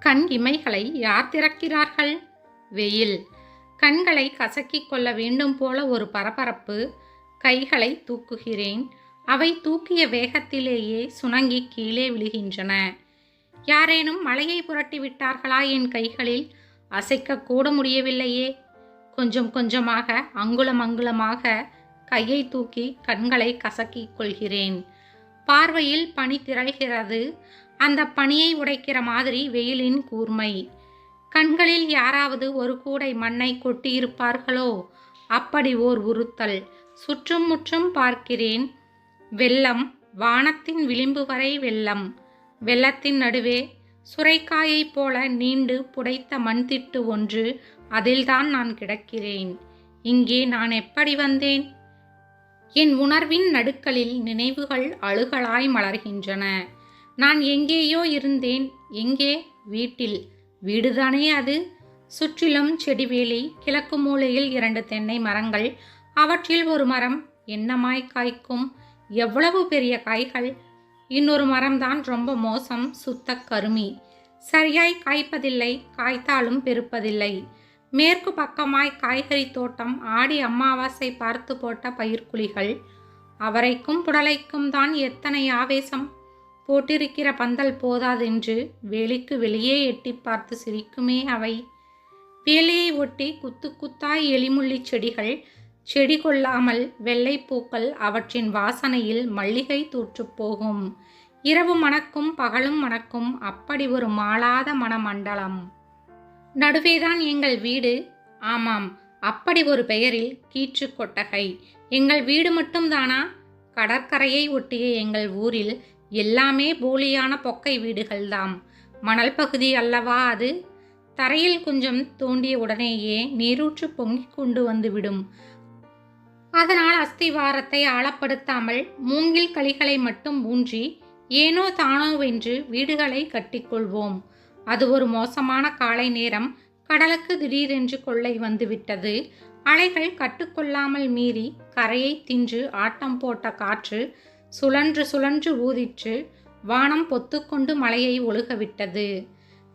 கண் இமைகளை யார் திறக்கிறார்கள்? வெயில். கண்களை கசக்கிக் கொள்ள வேண்டும் போல ஒரு பரபரப்பு. கைகளை தூக்குகிறேன். அவை தூக்கிய வேகத்திலேயே சுணங்கி கீழே விழுகின்றன. யாரேனும் மலையை புரட்டி விட்டார்களா என் கைகளில்? அசைக்க கூட முடியவில்லையே. கொஞ்சம் கொஞ்சமாக அங்குலம் அங்குலமாக கையை தூக்கி கண்களை கசக்கிக் கொள்கிறேன். பார்வையில் பனி திரள்கிறது. அந்த பனியை உடைக்கிற மாதிரி வெயிலின் கூர்மை. கண்களில் யாராவது ஒரு கூடை மண்ணை கொட்டியிருப்பார்களோ அப்படி ஓர் உறுத்தல். சுற்றும் முற்றும் பார்க்கிறேன். வெள்ளம் வானத்தின் விளிம்பு வரை வெள்ளம். வெள்ளத்தின் நடுவே சுரைக்காயைப் போல நீண்டு புடைத்த மண்திட்டு ஒன்று அதில்தான் நான் கிடக்கிறேன். இங்கே நான் எப்படி வந்தேன்? என் உணர்வின் நடுக்களில் நினைவுகள் அழுகலாய் மலர்கின்றன. நான் எங்கேயோ இருந்தேன். எங்கே? வீட்டில். வீடுதானே அது? சுற்றிலும் செடிவேலி கிழக்கு மூலையில் இரண்டு தென்னை மரங்கள். அவற்றில் ஒரு மரம் என்னமாய் காய்க்கும்? எவ்வளவு பெரிய காய்கள்? இன்னொரு மரம்தான் ரொம்ப மோசம் சுத்த கருமி. சரியாய் காய்ப்பதில்லை காய்த்தாலும் பெருப்பதில்லை. மேற்கு பக்கமாய் காய்கறி தோட்டம் ஆடி அமாவாசை பார்த்து போட்ட பயிர்க்குழிகள். அவரைக்கும் புடலைக்கும் தான் எத்தனை ஆவேசம். போட்டிருக்கிற பந்தல் போதாதென்று வேலிக்கு வெளியே எட்டி பார்த்து சிரிக்குமே அவை. வேலியை ஒட்டி குத்து குத்தாய் எலிமுள்ளி செடிகள் செடி கொள்ளாமல் வெள்ளைப்பூக்கள் அவற்றின் வாசனையில் மல்லிகை தூற்றுப் போகும். இரவு மணக்கும் பகலும் மணக்கும் அப்படி ஒரு மாளாத மணமண்டலம் நடுவேதான் எங்கள் வீடு. ஆமாம் அப்படி ஒரு பெயரில் கீற்று கொட்டகை. எங்கள் வீடு மட்டும்தானா? கடற்கரையை ஒட்டிய எங்கள் ஊரில் எல்லாமே போலியான பொக்கை வீடுகள்தாம். மணல் பகுதி அல்லவா அது? தரையில் கொஞ்சம் தோண்டிய உடனேயே நீரூற்று பொங்கிக் கொண்டு வந்துவிடும். அதனால் அஸ்திவாரத்தை ஆழப்படுத்தாமல் மூங்கில் களிகளை மட்டும் ஊன்றி ஏனோ தானோவென்று வீடுகளை கட்டிக்கொள்வோம். அது ஒரு மோசமான காலை நேரம். கடலுக்கு திடீரென்று கொள்ளை வந்துவிட்டது. அலைகள் கட்டுக்கொள்ளாமல் மீறி கரையை தின்று ஆட்டம் போட்ட காற்று சுழன்று சுழன்று ஊதிற்று வானம் பொத்துக்கொண்டு மலையை ஒழுகவிட்டது.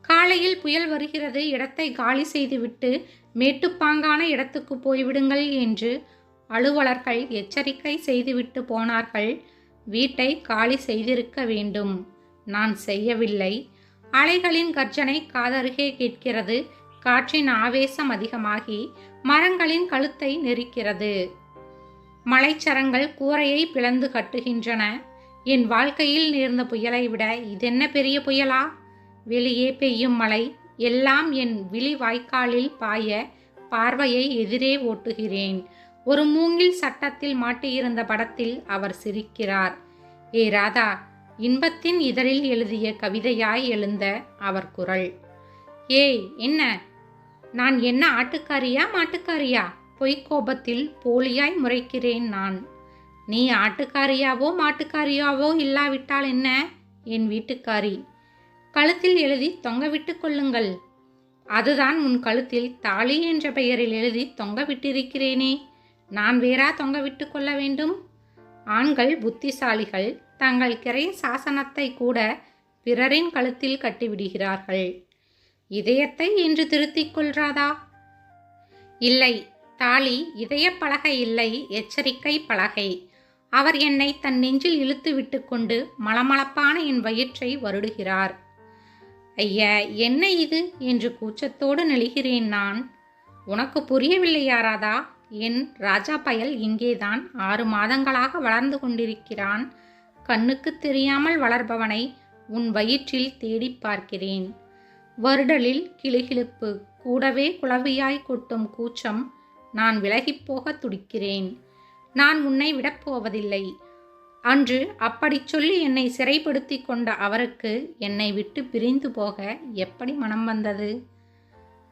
காலையில் புயல் வருகிறது இடத்தை காலி செய்துவிட்டு மேட்டுப்பாங்கான இடத்துக்கு போய்விடுங்கள் என்று அலுவலர்கள் எச்சரிக்கை செய்துவிட்டு போனார்கள். வீட்டை காலி செய்திருக்க வேண்டும். நான் செய்யவில்லை. அலைகளின் கர்ஜனை காதருகே கேட்கிறது. காற்றின் ஆவேசம் அதிகமாகி மரங்களின் கழுத்தை நெரிக்கிறது. மலைச்சரங்கள் கூரையை பிளந்து கட்டுகின்றன. என் வாழ்க்கையில் நேர்ந்த புயலை விட இதென்ன பெரிய புயலா? வெளியே பெய்யும் மழை எல்லாம் என் விழி வாய்க்காலில் பாய பார்வையை எதிரே ஓட்டுகிறேன். ஒரு மூங்கில் சட்டத்தில் மாட்டியிருந்த படத்தில் அவர் சிரிக்கிறார். ஏ ராதா இன்பத்தின் இதழில் எழுதிய கவிதையாய் எழுந்த அவர் குரல். ஏய் என்ன? நான் என்ன ஆட்டுக்காரியா மாட்டுக்காரியா? பொய்க்கோபத்தில் போலியாய் முறைக்கிறேன் நான். நீ ஆட்டுக்காரியாவோ மாட்டுக்காரியாவோ இல்லாவிட்டால் என்ன? என் வீட்டுக்காரி. கழுத்தில் எழுதி தொங்க விட்டு கொள்ளுங்கள். அதுதான் உன் கழுத்தில் தாலி என்ற பெயரில் எழுதி தொங்க விட்டிருக்கிறேனே. நான் வேறா தொங்க விட்டு கொள்ள வேண்டும்? ஆண்கள் புத்திசாலிகள் தங்கள் கிரை சாசனத்தை கூட பிறரின் கழுத்தில் கட்டிவிடுகிறார்கள். இதயத்தை என்று திருத்திக் கொள்றாதா? இல்லை. தாலி இதய பலகை இல்லை எச்சரிக்கை பலகை. அவர் என்னை தன் நெஞ்சில் இழுத்து விட்டுக்கொண்டு மளமளப்பான என் வயிற்றை வருடுகிறார். ஐயா என்ன இது என்று கூச்சத்தோடு நெழுகிறேன் நான். உனக்கு புரியவில்லையா ராதா என் ராஜா பயல் இங்கேதான் ஆறு மாதங்களாக வளர்ந்து கொண்டிருக்கிறான். கண்ணுக்கு தெரியாமல் வளர்பவனை உன் வயிற்றில் தேடிப் பார்க்கிறேன் வருடலில் கிளிகிழிப்பு. கூடவே குளவியாய் கொட்டும் கூச்சம் நான் விலகிப்போக துடிக்கிறேன். நான் உன்னை விடப்போவதில்லை அன்று அப்படிச் சொல்லி என்னை சிறைப்படுத்தி கொண்ட அவருக்கு என்னை விட்டு பிரிந்து போக எப்படி மனம் வந்தது?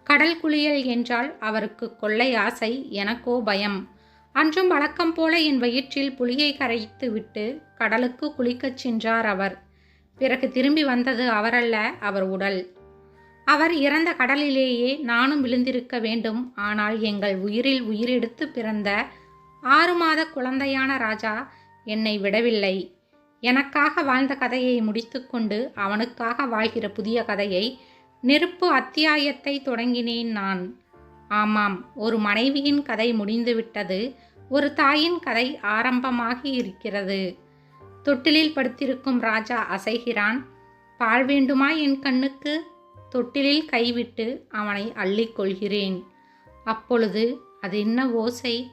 கடல் குளியல் என்றால் அவருக்கு கொள்ளை ஆசை எனக்கோ பயம். அன்றும் வழக்கம் போல என் வயிற்றில் புளியை கரைத்து விட்டு கடலுக்கு குளிக்கச் சென்றார் அவர். பிறகு திரும்பி வந்தது அவரல்ல அவர் உடல். அவர் இறந்த கடலிலேயே நானும் விழுந்திருக்க வேண்டும். ஆனால் எங்கள் உயிரில் உயிரெடுத்து பிறந்த ஆறு மாத குழந்தையான ராஜா என்னை விடவில்லை. எனக்காக வாழ்ந்த கதையை முடித்துக்கொண்டு அவனுக்காக வாழ்கிற புதிய கதையை நெருப்பு அத்தியாயத்தை தொடங்கினேன் நான். ஆமாம் ஒரு மனைவியின் கதை முடிந்துவிட்டது. ஒரு தாயின் கதை ஆரம்பமாகி இருக்கிறது. தொட்டிலில் படுத்திருக்கும் ராஜா அசைகிறான். பால் வேண்டுமா என் கண்ணுக்கு? தொட்டிலில் கைவிட்டு அவனை அள்ளிக்கொள்கிறேன் அப்பொழுது அது என்ன ஓசை?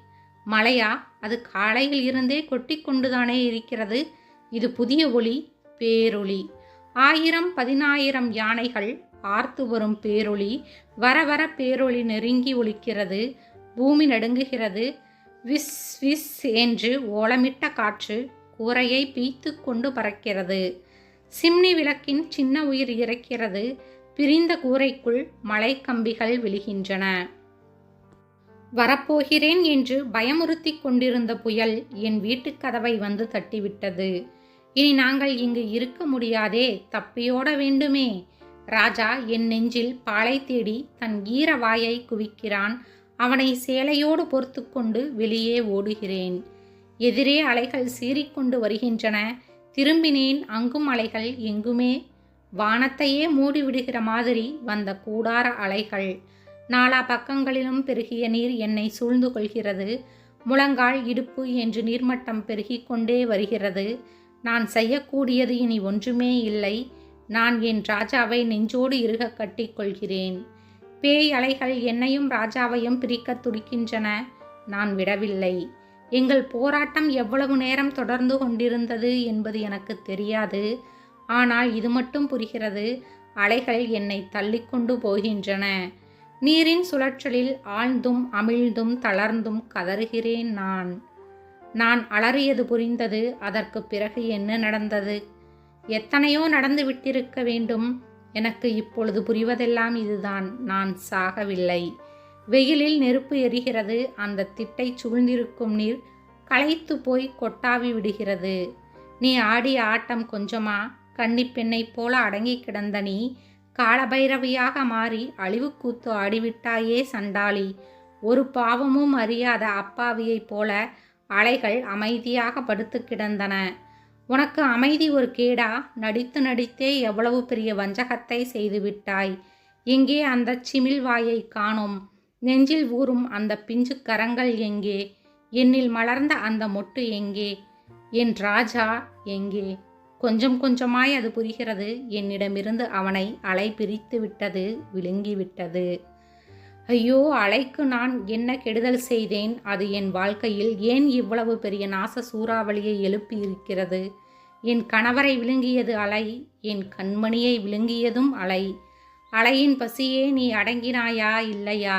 மழையா அது காலையில் இருந்தே கொட்டி கொண்டுதானே இருக்கிறது? இது புதிய ஒளி பேரொளி. ஆயிரம் பதினாயிரம் யானைகள் ஆர்த்து வரும் பேரொளி வர வர பேரொளி நெருங்கி ஒலிக்கிறது பூமி நடுங்குகிறது. விஸ் விஸ் என்று ஓலமிட்ட காற்று கூரையை பீய்த்து கொண்டு பறக்கிறது. சிம்னி விளக்கின் சின்ன உயிர் இறக்கிறது. பிரிந்த கூரைக்குள் மலைக்கம்பிகள் விழுகின்றன. வரப்போகிறேன் என்று பயமுறுத்தி கொண்டிருந்த புயல் என் வீட்டுக் கதவை வந்து தட்டிவிட்டது. இனி நாங்கள் இங்கு இருக்க முடியாதே தப்பியோட வேண்டுமே. ராஜா என் நெஞ்சில் பாலை தேடி தன் ஈர வாயை குவிக்கிறான். அவனை சேலையோடு பொறுத்து கொண்டு வெளியே ஓடுகிறேன். எதிரே அலைகள் சீறிக்கொண்டு வருகின்றன. திரும்பினேன் அங்கும் அலைகள் எங்குமே வானத்தையே மூடிவிடுகிற மாதிரி வந்த கூடார அலைகள். நாலா பக்கங்களிலும் பெருகிய நீர் என்னை சூழ்ந்து கொள்கிறது. முழங்கால் இடுப்பு என்று நீர்மட்டம் பெருகி கொண்டே வருகிறது. நான் செய்யக்கூடியது இனி ஒன்றுமே இல்லை. நான் என் ராஜாவை நெஞ்சோடு இறுக கட்டிக்கொள்கிறேன் பேய் அலைகள் என்னையும் ராஜாவையும் பிரிக்க துடிக்கின்றன. நான் விடவில்லை. எங்கள் போராட்டம் எவ்வளவு நேரம் தொடர்ந்து கொண்டிருந்தது என்பது எனக்கு தெரியாது. ஆனால் இது மட்டும் புரிகிறது. அலைகள் என்னை தள்ளிக்கொண்டு போகின்றன. நீரின் சுழற்றலில் ஆழ்ந்தும் அமிழ்ந்தும் தளர்ந்தும் கதறுகிறேன் நான். நான் அலறியது புரிந்தது. அதற்கு பிறகு என்ன நடந்தது? எத்தனையோ நடந்து விட்டிருக்க வேண்டும். எனக்கு இப்பொழுது புரிவதெல்லாம் இதுதான். நான் சாகவில்லை. வெயிலில் நெருப்பு எரிகிறது. அந்த திட்டை சூழ்ந்திருக்கும் நீர் களைத்து போய் கொட்டாவி விடுகிறது. நீ ஆடிய ஆட்டம் கொஞ்சமா? கன்னிப்பெண்ணைப் போல அடங்கி கிடந்த நீ காலபைரவியாக மாறி அழிவுக்கூத்து ஆடிவிட்டாயே சண்டாளி. ஒரு பாவமும் அறியாத அப்பாவியைப் போல அலைகள் அமைதியாக படுத்து கிடந்தன. உனக்கு அமைதி ஒரு கேடா? நடித்து நடித்தே எவ்வளவு பெரிய வஞ்சகத்தை செய்துவிட்டாய் எங்கே அந்த சிமிழ் வாயை காணோம்? நெஞ்சில் ஊறும் அந்த பிஞ்சு கரங்கள் எங்கே? என்னில் மலர்ந்த அந்த மொட்டு எங்கே? என் ராஜா எங்கே? கொஞ்சம் கொஞ்சமாய் அது புரிகிறது. என்னிடமிருந்து அவனை அலை பிரித்து விட்டது விழுங்கிவிட்டது ஐயோ அலைக்கு நான் என்ன கெடுதல் செய்தேன்? அது என் வாழ்க்கையில் ஏன் இவ்வளவு பெரிய நாச சூறாவளியை எழுப்பி இருக்கிறது என் கணவரை விழுங்கியது அலை என் கண்மணியை விழுங்கியதும் அலை. அலையின் பசியே நீ அடங்கினாயா இல்லையா?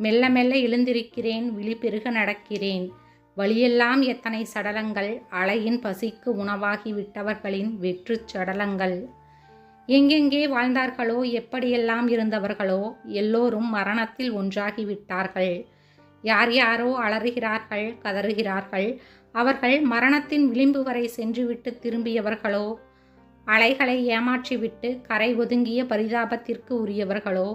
மெல்ல மெல்ல எழுந்திருக்கிறேன் விழி பெருக நடக்கிறேன். வழியெல்லாம் எத்தனை சடலங்கள் அலையின் பசிக்கு உணவாகி விட்டவர்களின் வெற்றுச் சடலங்கள். எங்கெங்கே வாழ்ந்தார்களோ எப்படியெல்லாம் இருந்தவர்களோ எல்லோரும் மரணத்தில் ஒன்றாகி விட்டார்கள் யார் யாரோ அலறுகிறார்கள் கதறுகிறார்கள். அவர்கள் மரணத்தின் விளிம்பு வரை சென்றுவிட்டு திரும்பியவர்களோ அலைகளை ஏமாற்றிவிட்டு கரை ஒதுங்கிய பரிதாபத்திற்கு உரியவர்களோ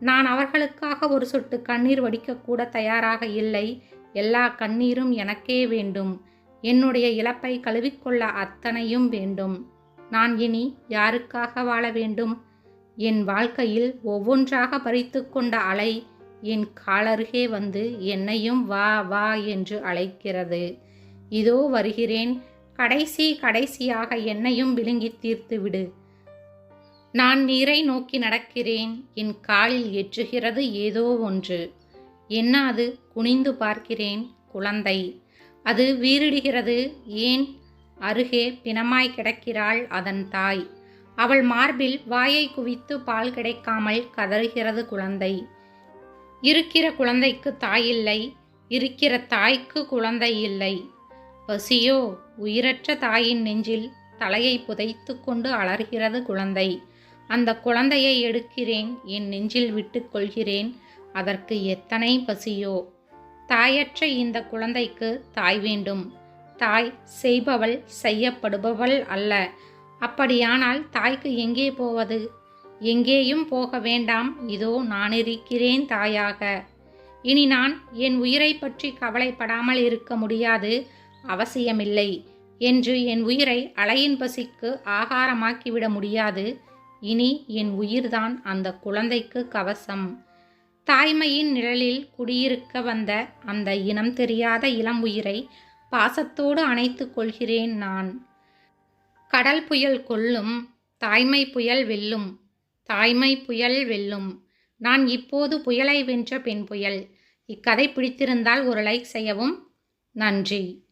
நான் அவர்களுக்காக ஒரு சொட்டு கண்ணீர் வடிக்கக்கூட தயாராக இல்லை. எல்லா கண்ணீரும் எனக்கே வேண்டும். என்னுடைய இழப்பை கழுவிக்கொள்ள அத்தனையும் வேண்டும். நான் இனி யாருக்காக வாழ வேண்டும்? என் வாழ்க்கையில் ஒவ்வொன்றாக பறித்து கொண்ட அலை என் காலருகே வந்து என்னையும் வா வா என்று அழைக்கிறது. இதோ வருகிறேன். கடைசி கடைசியாக என்னையும் விழுங்கி தீர்த்து விடு. நான் நீரை நோக்கி நடக்கிறேன். என் காலில் எற்றுகிறது ஏதோ ஒன்று. என்ன அது குனிந்து பார்க்கிறேன் குழந்தை. அது வீறிடுகிறது. ஏன்? அருகே பிணமாய் கிடக்கிறாள் அதன் தாய். அவள் மார்பில் வாயை குவித்து பால் கிடைக்காமல் கதறுகிறது குழந்தை. இருக்கிற குழந்தைக்கு தாய் இல்லை இருக்கிற தாய்க்கு குழந்தை இல்லை. பசியோ? உயிரற்ற தாயின் நெஞ்சில் தலையை புதைத்து கொண்டு அலறுகிறது குழந்தை. அந்த குழந்தையை எடுக்கிறேன். என் நெஞ்சில் விட்டுக்கொள்கிறேன் அதற்கு எத்தனை பசியோ? தாயற்ற இந்த குழந்தைக்கு தாய் வேண்டும். தாய் செய்பவள் செய்யப்படுபவள் அல்ல. அப்படியானால் தாய்க்கு எங்கே போவது? எங்கேயும் போக வேண்டாம். இதோ நான் இருக்கிறேன் தாயாக. இனி நான் என் உயிரை பற்றி கவலைப்படாமல் இருக்க முடியாது. அவசியமில்லை. என்று என் உயிரை அலையின் பசிக்கு ஆகாரமாக்கிவிட முடியாது. இனி என் உயிர்தான் அந்த குழந்தைக்கு கவசம். தாய்மையின் நிழலில் குடியிருக்க வந்த அந்த இனம் தெரியாத இளம் உயிரை பாசத்தோடு அணைத்து கொள்கிறேன் நான். கடல் புயல் கொல்லும் தாய்மை புயல் வெல்லும் தாய்மை புயல் வெல்லும். நான் இப்போது புயலை வென்ற பெண் புயல். இக்கதை பிடித்திருந்தால் ஒரு லைக் செய்யவும். நன்றி.